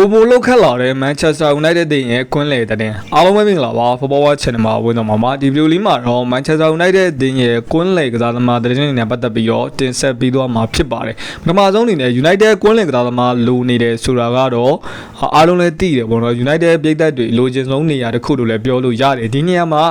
ဖိုဘိုလောက်ခတ်လာတဲ့ Manchester United တင်ရဲ့ကွင်းလေတဲ့အားလုံးပဲမင်္ဂလာပါ Football Watch Channel မှာဝင်တော့မှာပါဒီဗီဒီယိုလေးမှာတော့ Manchester United တင်ရဲ့ကွင်းလေကစားသမားတဲ့တွေနဲ့ပတ်သက်ပြီးတော့တင်ဆက်ပြီးတော့မှာဖြစ်ပါတယ်ပထမဆုံးအနေနဲ့ United ကွင်းလေကစားသမားလိုနေတယ်ဆိုတာကတော့အားလုံးလည်းသိတယ်ပေါ့နော် United ပြည်သက်တွေလိုချင်ဆုံးနေရာတစ်ခုလို့လည်းပြောလို့ရတယ်ဒီနေရာမှာ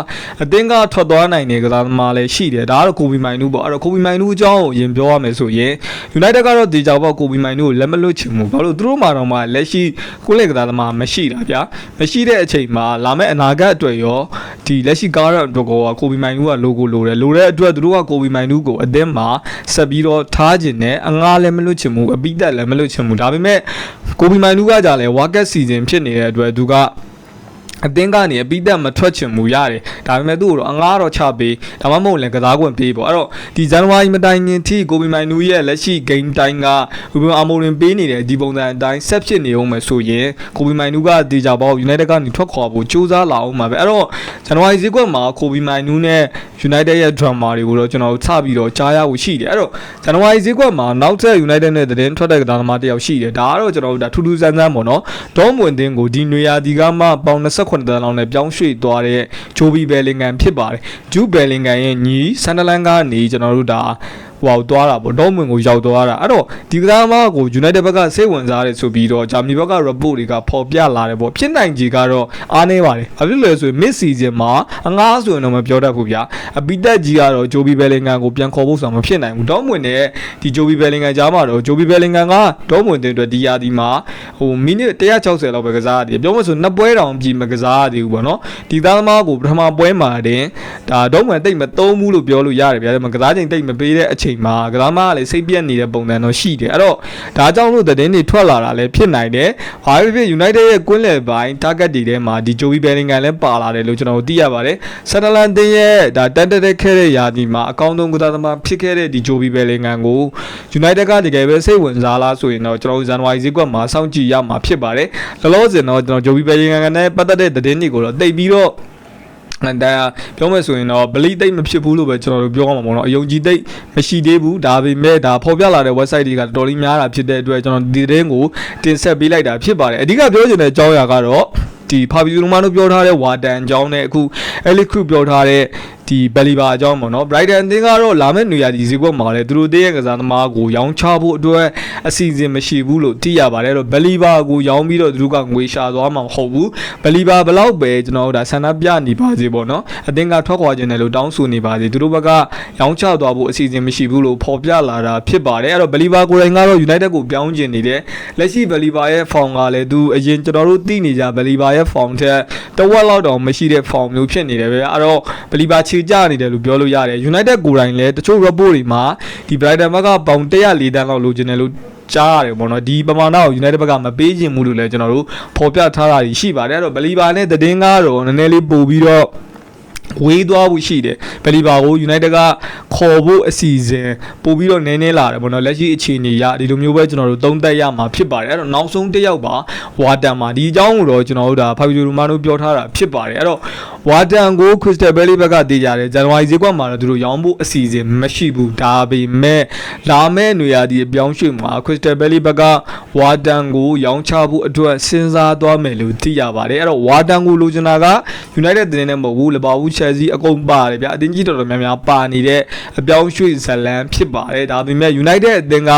အသင်းကထွက်သွားနိုင်တဲ့ကစားသမားလည်းရှိတယ်ဒါကတော့ကိုဘီမိုင်နူးပေါ့အဲ့တော့ကိုဘီမိုင်နူးအကြောင်းကိုရင်ပြောရမယ်ဆိုရင် United ကတော့ဒီကြောင်ပေါ့ကိုဘီမိုင်နူးကိုလက်မလွတ်ချင်ဘူးဘာလို့သူတို့မှာတော့မှလက်ရှိကိုလေကစားသမားမရှိတာဗျာမရှိတဲ့အချိန်မှာလာမယ့်အနာဂတ်အတွက်ရောဒီလက်ရှိကားရအတွက်ကောကိုဘီမိုင်နူးက logo လိုတယ်လိုတဲ့အတွက်သူတို့ကကိုဘီမိုင်နူးကိုအသင်းမှာဆက်ပြီးတော့ထားခြင်းနဲ့အငားလည်းမလွတ်ချင်ဘူးအပိသက်လည်းမလွတ်ချင်ဘူးဒါပေမဲ့ကိုဘီမိုင်နူးကကြာလဲဝါကက်စီဇန်ဖြစ်နေတဲ့အတွက်သူက အသင်းကနေအပိသက်မထွက်ချင်ဘူးရတယ်ဒါပေမဲ့သူ့ကိုတော့အငားတော့ချပေးဒါမှမဟုတ်လည်းကစားခွင့်ပေးပေါ့အဲ့တော့ဒီဇန်နဝါရီမတိုင်ခင်ထိကိုဘီမိုင်နူရဲ့လက်ရှိ game တိုင်းကဝီဘန်အာမိုရင်ပေးနေတဲ့ဒီပုံစံအတိုင်းဆက်ဖြစ်နေအောင်မယ်ဆိုရင်ကိုဘီမိုင်နူကဒီကြပေါ့ United ကနေထွက်ခွာဖို့ကြိုးစားလာအောင်မှာပဲအဲ့တော့ဇန်နဝါရီဈေးကွက်မှာကိုဘီမိုင်နူနဲ့ United ရဲ့ drama တွေကိုတော့ကျွန်တော်စပြီးတော့ကြားရဖို့ရှိတယ်အဲ့တော့ဇန်နဝါရီဈေးကွက်မှာနောက်ထပ် United နဲ့သတင်းထွက်တဲ့ကစားသမားတစ်ယောက်ရှိတယ်ဒါကတော့ကျွန်တော်တို့ဒါထူးထူးဆန်းဆန်းပေါ့နော်ဒေါမဝင်တင်းကိုဒီနွေရာသီကမှပေါင်28တန်းလောက်နဲ့ပြောင်းရွှေ့သွားတဲ့ဂျိုဘီဘယ်လင်ဂမ်ဖြစ်ပါတယ်ဂျူးဘယ်လင်ဂမ်ရဲ့ညီဆန်ဒလန်ကနေကျွန်တော်တို့ဒါ ဟိုသွားတာပေါ့ဒေါမဝင်ကိုရောက်သွားတာအဲ့တော့ဒီကစားသမားကို United ဘက်ကစိတ်ဝင်စားတယ်ဆိုပြီးတော့ဂျာမနီဘက်က report တွေကပေါ်ပြလာတယ်ပေါ့ဖြစ်နိုင်ကြီးကတော့အားနေပါတယ်ဘာဖြစ်လဲဆိုရင် mid season မှာအငားဆိုရင်တော့မပြောတတ်ဘူးဗျာအပိတက်ကြီးကတော့ဂျိုဘီဘယ်လင်ဂမ်ကိုပြန်ခေါ်ဖို့ဆိုတာမဖြစ်နိုင်ဘူးဒေါမဝင်နဲ့ဒီဂျိုဘီဘယ်လင်ဂမ်ကြားမှာတော့ဂျိုဘီဘယ်လင်ဂမ်ကဒေါမဝင်တဲ့အတွက်ဒီယာဒီမှာဟိုမိနစ်160လောက်ပဲကစားရတယ်ပြောမှဆိုနှစ်ပွဲတောင်ပြီမကစားရသေးဘူးပေါ့နော်ဒီသားသမားကိုပထမပွဲမှာတင်ဒါဒေါမဝင်တိတ်မသုံးဘူးလို့ပြောလို့ရတယ်ဗျာမကစားချိန်တိတ်မပေးတဲ့အချိန်မှာကစားမကလည်းစိတ်ပြက်နေတဲ့ပုံစံတော့ရှိတယ်အဲ့တော့ဒါကြောင့်လို့သတင်းတွေထွက်လာတာလည်းဖြစ်နိုင်တယ်ဘာဖြစ်ဖြစ် United ရဲ့ကွင်းလယ်ပိုင်း target တွေထဲမှာဒီ Joey Bellingham လည်းပါလာတယ်လို့ကျွန်တော်တို့သိရပါတယ်ဆန်ဒလန်တင်းရဲ့ဒါတက်တက်ခဲ့တဲ့ယာဒီမှာအကောင်းဆုံးကစားသမားဖြစ်ခဲ့တဲ့ဒီ Joey Bellingham ကို United ကတကယ်ပဲစိတ်ဝင်စားလားဆိုရင်တော့ကျွန်တော်တို့ဇန်နဝါရီဈေးကွက်မှာစောင့်ကြည့်ရမှာဖြစ်ပါတယ်လောလောဆယ်တော့ကျွန်တော် Joey Bellingham နဲ့ပတ်သက်တဲ့သတင်းတွေကိုတော့တိတ်ပြီးတော့ အဲဒါပြောမယ်ဆိုရင်တော့ဗလီတိတ်မဖြစ်ဘူးလို့ပဲကျွန်တော်တို့ပြောရမှာပေါ့နော်အယုံကြည်တိတ်မရှိသေးဘူးဒါပေမဲ့ဒါဖော်ပြလာတဲ့ website တွေကတော်တော်လေးများတာဖြစ်တဲ့အတွက်ကျွန်တော်ဒီသတင်းကိုတင်ဆက်ပေးလိုက်တာဖြစ်ပါတယ်အဓိကပြောချင်တဲ့အကြောင်းအရာကတော့ဒီဖာဘီယိုလိုမာနိုပြောထားတဲ့ဝါတန်အကြောင်းနဲ့အခုအဲလီခရုပြောထားတဲ့ ဒီဘယ်လီဘာအကြောင်းပေါ့နော် Brighton အသင်းကတော့လာမယ့်နေရာဒီဈေးကွက်မှာလည်းသူတို့တည်းရဲ့ကစားသမားကိုရောင်းချဖို့အတွက်အစီအစဉ်မရှိဘူးလို့သိရပါတယ်အဲ့တော့ဘယ်လီဘာကိုရောင်းပြီးတော့သူတို့ကငွေရှာသွားမှာမဟုတ်ဘူးဘယ်လီဘာဘလောက်ပဲကျွန်တော်တို့ဒါဆန္ဒပြနေပါစေပေါ့နော်အသင်းကထွက်ခွာခြင်းတယ်လို့တောင်းဆိုနေပါစေသူတို့ဘက်ကရောင်းချသွားဖို့အစီအစဉ်မရှိဘူးလို့ဖော်ပြလာတာဖြစ်ပါတယ်အဲ့တော့ဘယ်လီဘာကိုယ်တိုင်ကတော့ United ကိုပြောင်းကျင်နေတယ်လက်ရှိဘယ်လီဘာရဲ့ form ကလည်းသူအရင်ကျွန်တော်တို့သိနေကြဘယ်လီဘာရဲ့ form ထက်တဝက်လောက်တောင်မရှိတဲ့ form မျိုးဖြစ်နေတယ်ပဲအဲ့တော့ဘယ်လီဘာခြေကျနေတယ်လို့ပြောလို့ရတယ် United ကိုယ်တိုင်လည်းတချို့ report တွေမှာဒီ Brighton ဘက်ကပေါင်104တန်းလောက်လိုချင်တယ်လို့ကြားရတယ်ပေါ့နော်ဒီပမာဏကို United ဘက်ကမပေးခြင်းဘူးလို့လည်းကျွန်တော်တို့ဖော်ပြထားတာရှိပါတယ်အဲ့တော့ဘလီဘာနဲ့သတင်းကားတော့နည်းနည်းလေးပို့ပြီးတော့ ဝေးသွားဖို့ရှိတယ်ဘယ်လီဘာကို United ကခေါ်ဖို့အစီအစဉ်ပို့ပြီးတော့နည်းနည်းလာတယ်ပေါ့နော်လက်ရှိအခြေအနေရဒီလိုမျိုးပဲကျွန်တော်တို့သုံးသပ်ရမှာဖြစ်ပါတယ်အဲ့တော့နောက်ဆုံးတစ်ယောက်ပါဝါတန်မှာဒီအကြောင်းကိုတော့ကျွန်တော်တို့ဒါဖာဘီယိုရိုမာနိုပြောထားတာဖြစ်ပါတယ်အဲ့တော့ဝါတန်ကို Crystal Palace ဘက်ကတည်ကြတယ်ဇန်နဝါရီဈေးကွက်မှာတော့သူတို့ရောင်းဖို့အစီအစဉ်မရှိဘူးဒါပေမဲ့လာမယ့်နေရာဒီအပြောင်းရွှေ့မှာ Crystal Palace ဘက်ကဝါတန်ကိုရောင်းချဖို့အတွက်စဉ်းစားသွားမယ်လို့သိရပါတယ်အဲ့တော့ဝါတန်ကိုလိုချင်တာက United တင်နေမဟုတ်ဘူးလပါဘူး Chelsea အကုန်ပါတယ်ဗျာအတင်းကြီးတော်တော်များများပါနေတဲ့အပြောင်းရွှေ့ဇလန်ဖြစ်ပါတယ်ဒါပေမဲ့ United အသင်းက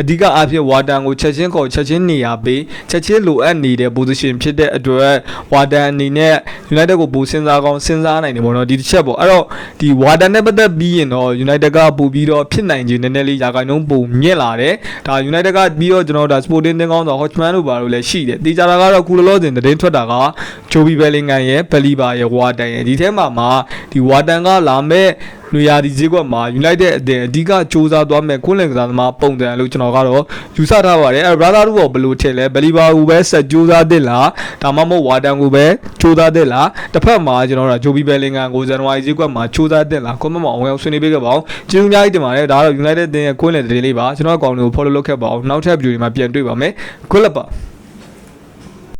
အဓိကအားဖြင့်ဝါတန်ကိုချက်ချင်းခေါ်ချက်ချင်းနေရာပေးချက်ချင်းလိုအပ်နေတဲ့ position ဖြစ်တဲ့အတွက်ဝါတန်အနေနဲ့ United ကိုပိုစဉ်းစားကောင်းစဉ်းစားနိုင်တယ်ပေါ့နော်ဒီတစ်ချက်ပေါ့အဲ့တော့ဒီဝါတန်နဲ့ပတ်သက်ပြီးရင်တော့ United ကပို့ပြီးတော့ဖြစ်နိုင်ခြင်းနည်းနည်းလေးရာခိုင်နှုန်းပုံမြင့်လာတယ်ဒါ United ကပြီးတော့ကျွန်တော်တို့ဒါ Sporting တင်းကောင်းတော့ Hodgman တို့ပါလို့လည်းရှိတယ်တေချာတာကတော့ကုလလောစင်သတင်းထွက်တာက Joby Bellingham ရဲ့ Believer ရဲ့ဝါတန်ရဲ့ဒီထဲမှာမှာဒီဝါတန်ကလာမဲ့ နွေရာသီဈေးကွက်မှာ United အသင်းအဓိကစူးစမ်းသွားမယ်ခွင့်လင်ကစားသမားပုံစံလို့ကျွန်တော်ကတော့ယူဆထားပါတယ်အဲ brother တို့ရောဘယ်လိုထင်လဲဘယ်လီဘာကိုပဲဆက်စူးစမ်းသင့်လားဒါမှမဟုတ်ဝါတန်ကိုပဲစူးစမ်းသင့်လားတစ်ဖက်မှာကျွန်တော်တို့ဂျိုဘီဘယ်လင်ဂန်ကိုဇန်နဝါရီဈေးကွက်မှာစူးစမ်းသင့်လားကွန်မမအောင်အောင်ဆွေးနွေးပေးခဲ့ပါအောင်ကျေးဇူးများကြီးတင်ပါတယ်ဒါကတော့ United အသင်းရဲ့ခွင့်လင်သတင်းလေးပါကျွန်တော်အကောင့်ကို follow လုပ်ခဲ့ပါအောင်နောက်ထပ် video တွေမှာပြန်တွေ့ပါမယ်ခွင့်လက်ပါ